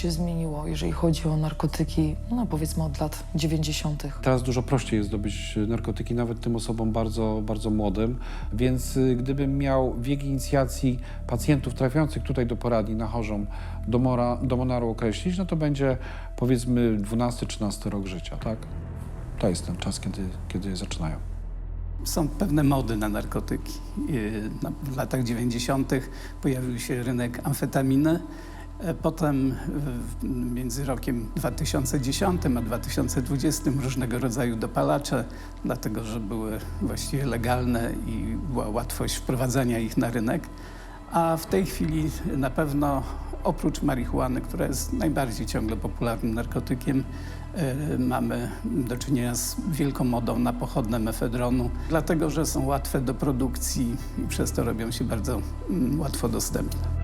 się zmieniło, jeżeli chodzi o narkotyki, no powiedzmy od lat 90. Teraz dużo prościej jest zdobyć narkotyki nawet tym osobom bardzo, bardzo młodym, więc y, gdybym miał wiek inicjacji pacjentów trafiających tutaj do poradni na chorzą do, mora, do Monaru określić, no to będzie powiedzmy 12-13 rok życia, tak? To jest ten czas, kiedy, kiedy zaczynają. Są pewne mody na narkotyki. Na- W latach 90. pojawił się rynek amfetaminy. E, Potem między rokiem 2010 a 2020 różnego rodzaju dopalacze, dlatego że były właściwie legalne i była łatwość wprowadzania ich na rynek. A w tej chwili na pewno oprócz marihuany, która jest najbardziej ciągle popularnym narkotykiem, e, mamy do czynienia z wielką modą na pochodne mefedronu, dlatego że są łatwe do produkcji i przez to robią się bardzo mm, łatwo dostępne.